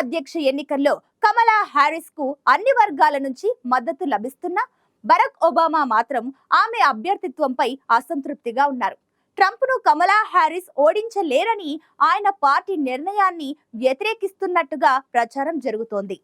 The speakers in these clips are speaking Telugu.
అధ్యక్ష ఎన్నికల్లో కమలా హ్యారిస్కు అన్ని వర్గాల నుంచి మద్దతు లభిస్తున్నా బరక్ ఒబామా మాత్రం ఆమె అభ్యర్థిత్వంపై అసంతృప్తిగా ఉన్నారు. ట్రంప్ను కమలా హ్యారిస్ ఓడించలేరని ఆయన పార్టీ నిర్ణయాన్ని వ్యతిరేకిస్తున్నట్టుగా ప్రచారం జరుగుతోంది.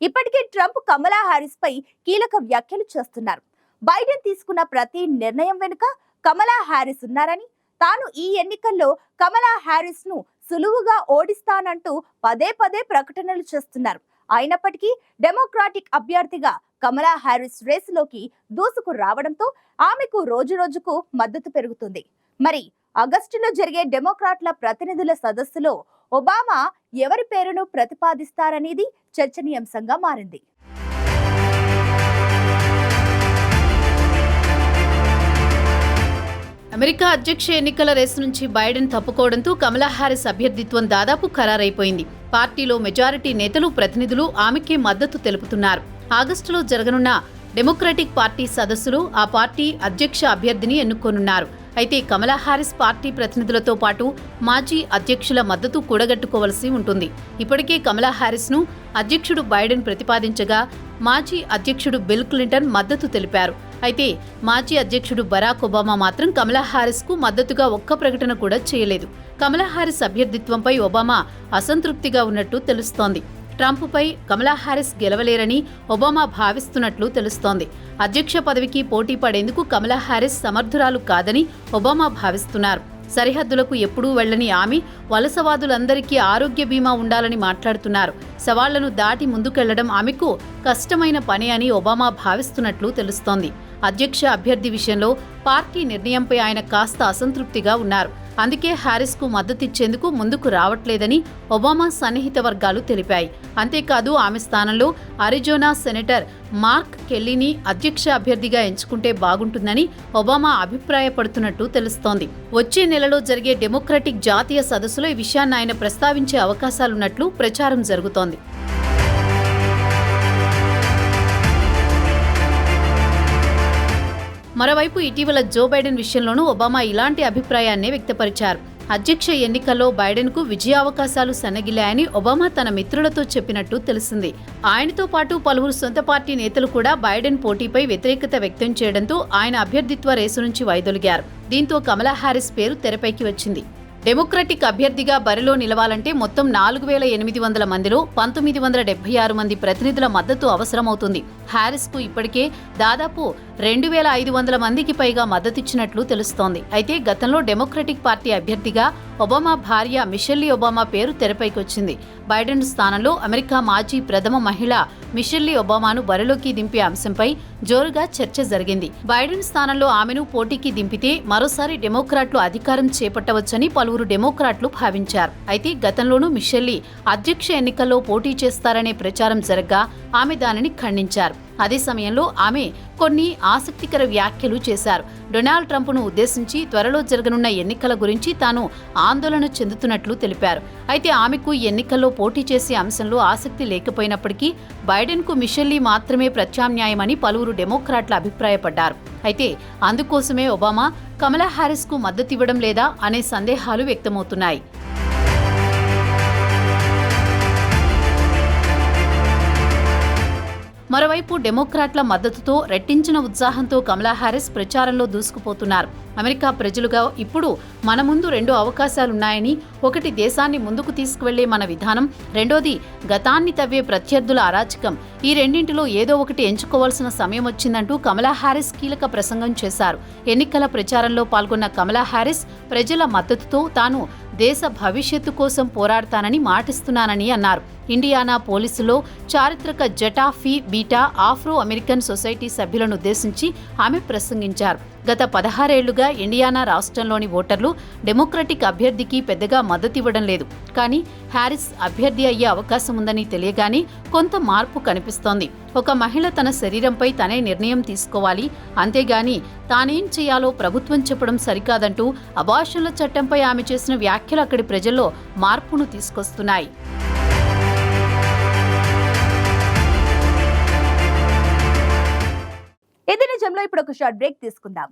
ఇప్పటికే ట్రంప్ కమలా హ్యారిస్ పై కీలక వ్యాఖ్యలు చేస్తున్నారు. బైడెన్ తీసుకున్న ప్రతి నిర్ణయం వెనుక కమలా హ్యారిస్ ఉన్నారని తాను ఈ ఎన్నికల్లో కమలా హ్యారిస్ను సులువుగా ఓడిస్తానంటూ పదే పదే ప్రకటనలు చేస్తున్నారు. అయినప్పటికీ డెమోక్రాటిక్ అభ్యర్థిగా కమలా హ్యారిస్ రేసులోకి దూసుకు రావడంతో ఆమెకు రోజు రోజుకు మద్దతు పెరుగుతుంది. మరి ఆగస్టులో జరిగే డెమోక్రాట్ల ప్రతినిధుల సదస్సులో ఒబామా ఎవరి పేరును ప్రతిపాదిస్తారనేది చర్చనీయాంశంగా మారింది. అమెరికా అధ్యక్ష ఎన్నికల రేసు నుంచి బైడెన్ తప్పుకోవడంతో కమలా హారిస్ అభ్యర్థిత్వం దాదాపు ఖరారైపోయింది. పార్టీలో మెజారిటీ నేతలు ప్రతినిధులు ఆమెకే మద్దతు తెలుపుతున్నారు. ఆగస్టులో జరగనున్న డెమోక్రటిక్ పార్టీ సదస్సులో ఆ పార్టీ అధ్యక్ష అభ్యర్థిని ఎన్నుకోనున్నారు. అయితే కమలా హారిస్ పార్టీ ప్రతినిధులతో పాటు మాజీ అధ్యక్షుల మద్దతు కూడగట్టుకోవలసి ఉంటుంది. ఇప్పటికే కమలా హారిస్ను అధ్యక్షుడు బైడెన్ ప్రతిపాదించగా మాజీ అధ్యక్షుడు బిల్ క్లింటన్ మద్దతు తెలిపారు. అయితే మాజీ అధ్యక్షుడు బరాక్ ఒబామా మాత్రం కమలా హారిస్కు మద్దతుగా ఒక్క ప్రకటన కూడా చేయలేదు. కమలా హారిస్ అభ్యర్థిత్వంపై ఒబామా అసంతృప్తిగా ఉన్నట్టు తెలుస్తోంది. ట్రంప్పై కమలా హారిస్ గెలవలేరని ఒబామా భావిస్తున్నట్లు తెలుస్తోంది. అధ్యక్ష పదవికి పోటీ పడేందుకు కమలా హారిస్ సమర్థురాలు కాదని ఒబామా భావిస్తున్నారు. సరిహద్దులకు ఎప్పుడూ వెళ్ళని ఆమె వలసవాదులందరికీ ఆరోగ్య బీమా ఉండాలని మాట్లాడుతున్నారు. సవాళ్ళను దాటి ముందుకెళ్ళడం ఆమెకు కష్టమైన పని అని ఒబామా భావిస్తున్నట్లు తెలుస్తోంది. అధ్యక్ష అభ్యర్థి విషయంలో పార్టీ నిర్ణయంపై ఆయన కాస్త అసంతృప్తిగా ఉన్నారు. అందుకే హ్యారిస్కు మద్దతిచ్చేందుకు ముందుకు రావట్లేదని ఒబామా సన్నిహిత వర్గాలు తెలిపాయి. అంతేకాదు ఆమె స్థానంలో అరిజోనా సెనేటర్ మార్క్ కెల్లీని అధ్యక్ష అభ్యర్థిగా ఎంచుకుంటే బాగుంటుందని ఒబామా అభిప్రాయపడుతున్నట్టు తెలుస్తోంది. వచ్చే నెలలో జరిగే డెమోక్రటిక్ జాతీయ సదస్సులో ఈ విషయాన్ని ఆయన ప్రస్తావించే అవకాశాలున్నట్లు ప్రచారం జరుగుతోంది. మరోవైపు ఇటీవల జో బైడెన్ విషయంలోనూ ఒబామా ఇలాంటి అభిప్రాయాన్నే వ్యక్తపరిచారు. అధ్యక్ష ఎన్నికల్లో బైడెన్కు విజయావకాశాలు సన్నగిల్లాయని ఒబామా తన మిత్రులతో చెప్పినట్టు తెలిసింది. ఆయనతో పాటు పలువురు సొంత పార్టీ నేతలు కూడా బైడెన్ పోటీపై వ్యతిరేకత వ్యక్తం చేయడంతో ఆయన అభ్యర్థిత్వ రేసు నుంచి వైదొలిగారు దీంతో కమలా హారిస్ పేరు తెరపైకి వచ్చింది. డెమోక్రటిక్ అభ్యర్థిగా బరిలో నిలవాలంటే మొత్తం నాలుగు వేల ఎనిమిది వందల మందిలో పంతొమ్మిది వందల డెబ్బై ఆరు మంది ప్రతినిధుల మద్దతు అవసరమవుతుంది. హ్యారిస్కు ఇప్పటికే దాదాపు రెండు వేల ఐదు వందల మందికి పైగా మద్దతిచ్చినట్లు తెలుస్తోంది. అయితే గతంలో డెమోక్రటిక్ పార్టీ అభ్యర్థిగా ఒబామా భార్య మిషెల్లీ ఒబామా పేరు తెరపైకొచ్చింది. బైడెన్ స్థానంలో అమెరికా మాజీ ప్రథమ మహిళ మిషెల్లీ ఒబామాను బరిలోకి దింపే అంశంపై జోరుగా చర్చ జరిగింది. బైడెన్ స్థానంలో ఆమెను పోటీకి దింపితే మరోసారి డెమోక్రాట్లు అధికారం చేపట్టవచ్చని పలువురు డెమోక్రాట్లు భావించారు. అయితే గతంలోనూ మిషెల్లీ అధ్యక్ష ఎన్నికల్లో పోటీ చేస్తారనే ప్రచారం జరగ్గా ఆమె దానిని ఖండించారు. అదే సమయంలో ఆమె కొన్ని ఆసక్తికర వ్యాఖ్యలు చేశారు. డొనాల్డ్ ట్రంప్ను ఉద్దేశించి త్వరలో జరగనున్న ఎన్నికల గురించి తాను ఆందోళన చెందుతున్నట్లు తెలిపారు. అయితే ఆమెకు ఎన్నికల్లో పోటీ చేసే అంశంలో ఆసక్తి లేకపోయినప్పటికీ బైడెన్కు మిషెల్లీ మాత్రమే ప్రత్యామ్నాయమని పలువురు డెమోక్రాట్లు అభిప్రాయపడ్డారు. అయితే అందుకోసమే ఒబామా కమలా హ్యారిస్కు మద్దతివ్వడం లేదా అనే సందేహాలు వ్యక్తమవుతున్నాయి. మరోవైపు డెమోక్రాట్ల మద్దతుతో రెట్టించిన ఉత్సాహంతో కమలా హారిస్ ప్రచారంలో దూసుకుపోతున్నారు. అమెరికా ప్రజలుగా ఇప్పుడు మన ముందు రెండు అవకాశాలున్నాయని ఒకటి దేశాన్ని ముందుకు తీసుకువెళ్ళే మన విధానం రెండోది గతాన్ని తవ్వే ప్రత్యర్థుల అరాచకం. ఈ రెండింటిలో ఏదో ఒకటి ఎంచుకోవాల్సిన సమయం వచ్చిందంటూ కమలా హారిస్ కీలక ప్రసంగం చేశారు. ఎన్నికల ప్రచారంలో పాల్గొన్న కమలా హారిస్ ప్రజల మద్దతుతో తాను దేశ భవిష్యత్తు కోసం పోరాడతానని మాటిస్తున్నానని అన్నారు. ఇండియానా పోలీసులో చారిత్రక Zeta Phi beta Afro American society సభ్యులను ఉద్దేశించి ఆమె ప్రసంగించారు. గత పదహారేళ్ళుగా ఇండియానా రాష్ట్రంలోని ఓటర్లు డెమోక్రటిక్ అభ్యర్థికి పెద్దగా మద్దతివ్వడం లేదు. కానీ హ్యారిస్ అభ్యర్థి అయ్యే అవకాశం ఉందని తెలియగానే కొంత మార్పు కనిపిస్తోంది. ఒక మహిళ తన శరీరంపై తనే నిర్ణయం తీసుకోవాలి. అంతేగాని తానేం చేయాలో ప్రభుత్వం చెప్పడం సరికాదంటూ అభాషణల చట్టంపై ఆమె చేసిన వ్యాఖ్యలు అక్కడి ప్రజల్లో మార్పును తీసుకొస్తున్నాయి. ఇది నిజంలో ఇప్పుడు ఒక షార్ట్ బ్రేక్ తీసుకుందాం.